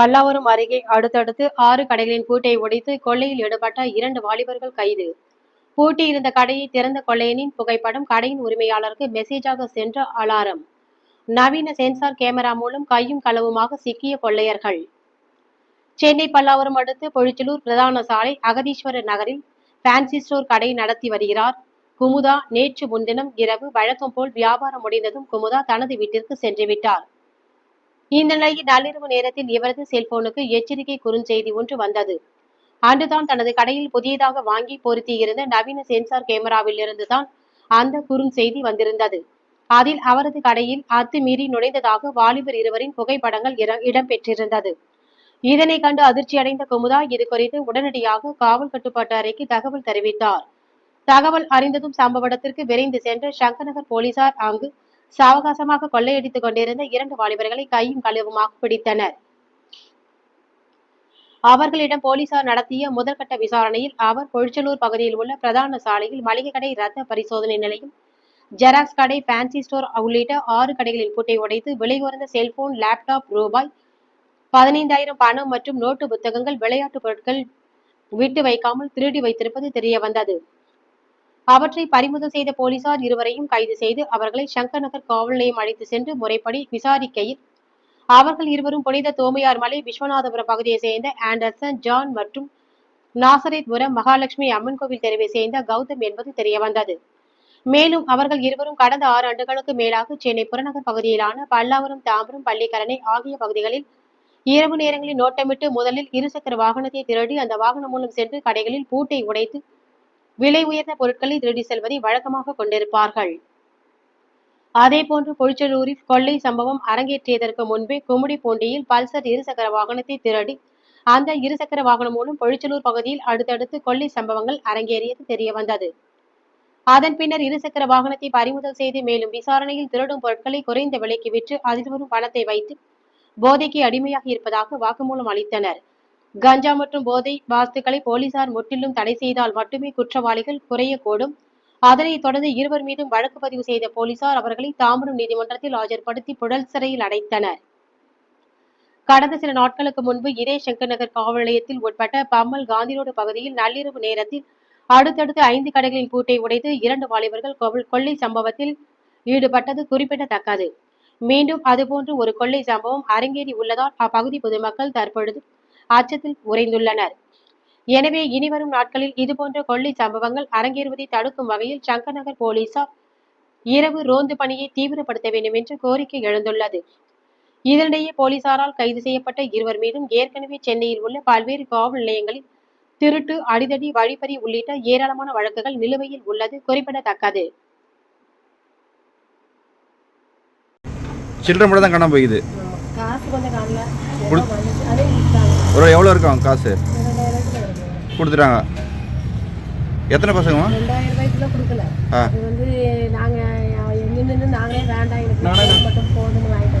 பல்லாவரம் அருகே அடுத்தடுத்து ஆறு கடைகளின் பூட்டை உடைத்து கொள்ளையில் ஈடுபட்ட இரண்டு வாலிபர்கள் கைது. பூட்டியிருந்த கடையை திறந்த கொள்ளையனின் புகைப்படம் கடையின் உரிமையாளருக்கு மெசேஜாக சென்ற அலாரம். நவீன சென்சார் கேமரா மூலம் கையும் களவுமாக சிக்கிய கொள்ளையர்கள். சென்னை பல்லாவரம் அடுத்து பொழிச்சலூர் பிரதான சாலை அகதீஸ்வரர் நகரில் ஃபேன்சி ஸ்டோர் கடை நடத்தி வருகிறார். குமுதா நேற்று முன்தினம் இரவு வழக்கம் போல் வியாபாரம் முடிந்ததும் குமுதா தனது வீட்டிற்கு சென்று இந்நிலையில் நள்ளிரவு நேரத்தில் இவரது செல்போனுக்கு எச்சரிக்கை குறுஞ்செய்தி ஒன்று வந்தது. அன்றுதான் தனது கடையில் புதியதாக வாங்கி பொருத்தியிருந்த நவீன சென்சார் கேமராவில் இருந்துதான் அந்த குறுஞ்செய்தி வந்திருந்தது. அதில் அவரது கடையில் அத்துமீறி நுழைந்ததாக வாலிபர் இருவரின் புகைப்படங்கள் இடம்பெற்றிருந்தது. இதனை கண்டு அதிர்ச்சியடைந்த குமுதா இது குறித்து உடனடியாக காவல் கட்டுப்பாட்டு அறைக்கு தகவல் தெரிவித்தார். தகவல் அறிந்ததும் சம்பவ இடத்திற்கு விரைந்து சென்ற சங்கநகர் போலீசார் அங்கு சாவகாசமாக கொள்ளையடித்துக் கொண்டிருந்த இரண்டு வாலிபர்களை கையும் கழுவுமாக பிடித்தனர். அவர்களிடம் போலீசார் நடத்திய முதற்கட்ட விசாரணையில் அவர் கொழிச்சலூர் பகுதியில் உள்ள பிரதான சாலையில் மளிகை கடை ரத்த பரிசோதனை நிலையம் ஜெராக்ஸ் கடை ஃபேன்சி ஸ்டோர் உள்ளிட்ட ஆறு கடைகளின் பூட்டை உடைத்து விலை உயர்ந்த செல்போன் லேப்டாப் ரூபாய் பதினைந்தாயிரம் பணம் மற்றும் நோட்டு புத்தகங்கள் விளையாட்டு பொருட்கள் விட்டு வைக்காமல் திருடி வைத்திருப்பது தெரிய வந்தது. அவற்றை பறிமுதல் செய்த போலீசார் இருவரையும் கைது செய்து அவர்களை சங்கர் நகர் காவல் நிலையம் அழைத்து சென்று முறைப்படி விசாரிக்கையில் அவர்கள் இருவரும் புனித தோமையார் மலை விஸ்வநாதபுரம் பகுதியை சேர்ந்த ஆண்டர்சன் ஜான் மற்றும் நாசரேத்புரம் மகாலட்சுமி அம்மன் கோவில் தெருவை சேர்ந்த கௌதம் என்பது தெரியவந்தது. மேலும் அவர்கள் இருவரும் கடந்த ஆறு ஆண்டுகளுக்கு மேலாக சென்னை புறநகர் பகுதியிலான பல்லாவரம் தாம்பரம் பள்ளிக்கரணை ஆகிய பகுதிகளில் இரவு நேரங்களில் நோட்டமிட்டு முதலில் இருசக்கர வாகனத்தை திருடி அந்த வாகனம் மூலம் சென்று கடைகளில் பூட்டை உடைத்து விலை உயர்ந்த பொருட்களை திருடி செல்வதை வழக்கமாக கொண்டிருப்பார்கள். அதேபோன்று பொழிச்சலூரில் கொள்ளை சம்பவம் அரங்கேற்றியதற்கு முன்பே கும்மிடிப்பூண்டியில் பல்சர் இருசக்கர வாகனத்தை திருடி அந்த இருசக்கர வாகனம் மூலம் பொழிச்சலூர் பகுதியில் அடுத்தடுத்து கொள்ளை சம்பவங்கள் அரங்கேறியது தெரிய வந்தது அதன் பின்னர் இருசக்கர வாகனத்தை பறிமுதல் செய்து மேலும் விசாரணையில் திருடும் பொருட்களை குறைந்த விலைக்கு விற்று அதில் வரும் பணத்தை வைத்து போதைக்கு அடிமையாக இருப்பதாக வாக்குமூலம் அளித்தனர். கஞ்சா மற்றும் போதை வாஸ்துக்களை போலீசார் முற்றிலும் தடை செய்தால் மட்டுமே குற்றவாளிகள் குறையக்கூடும். அதனைத் தொடர்ந்து இருவர் மீதும் வழக்கு பதிவு செய்த போலீசார் அவர்களை தாம்பரம் நீதிமன்றத்தில் ஆஜர்படுத்தி புழல் சிறையில் அடைத்தனர். கடந்த சில நாட்களுக்கு முன்பு இதே சங்கர் நகர் காவல் நிலையத்தில் உட்பட்ட பம்மல் காந்தி ரோடு பகுதியில் நள்ளிரவு நேரத்தில் அடுத்தடுத்து ஐந்து கடைகளின் பூட்டை உடைத்து இரண்டு வாலிபர்கள் கொள்- கொள்ளை சம்பவத்தில் ஈடுபட்டது குறிப்பிடத்தக்கது. மீண்டும் அதுபோன்று ஒரு கொள்ளை சம்பவம் அரங்கேறி உள்ளதால் அப்பகுதி பொதுமக்கள் தற்பொழுது அச்சத்தில் உறைந்துள்ளனர். எனவே இனிவரும் நாட்களில் இதுபோன்ற கொள்ளை சம்பவங்கள் அரங்கேறுவதை தடுக்கும் வகையில் சங்கர் நகர் போலீசார் இரவு ரோந்து பணியை தீவிரப்படுத்த வேண்டும் என்று கோரிக்கை எழுந்துள்ளது. இதனிடையே போலீசாரால் கைது செய்யப்பட்ட இருவர் மீதும் ஏற்கனவே சென்னையில் உள்ள பல்வேறு காவல் நிலையங்களில் திருட்டு அடிதடி வழிப்பறி உள்ளிட்ட ஏராளமான வழக்குகள் நிலுவையில் உள்ளது குறிப்பிடத்தக்கது. சில்லறை மட்டும் தான் காணாம போகுது காசு கொஞ்சம் காணல. ஒரு எவ்வளோ இருக்கும் காசு? கொடுத்துட்டாங்க. எத்தனை பசங்கம்மா? ரெண்டாயிரம் ரூபாய்க்குள்ள கொடுக்கல. அது வந்து நாங்கள் நின்று நாங்களே வேண்டாம் எனக்கு மட்டும் போதுன்னு வாங்கிட்டு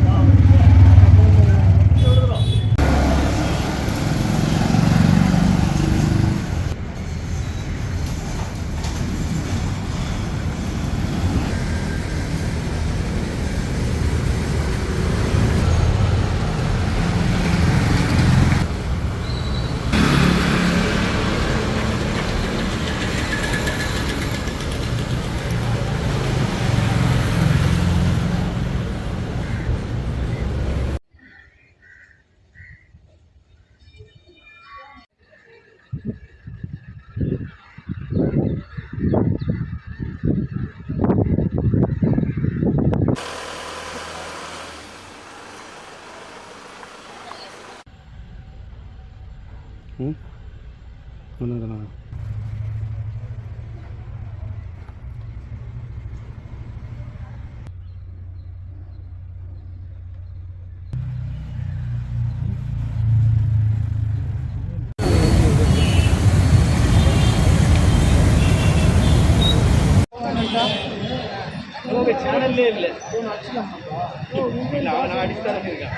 சேனல்லே இல்லை. இல்லை அவன் நான் அடிச்சு இருக்கேன்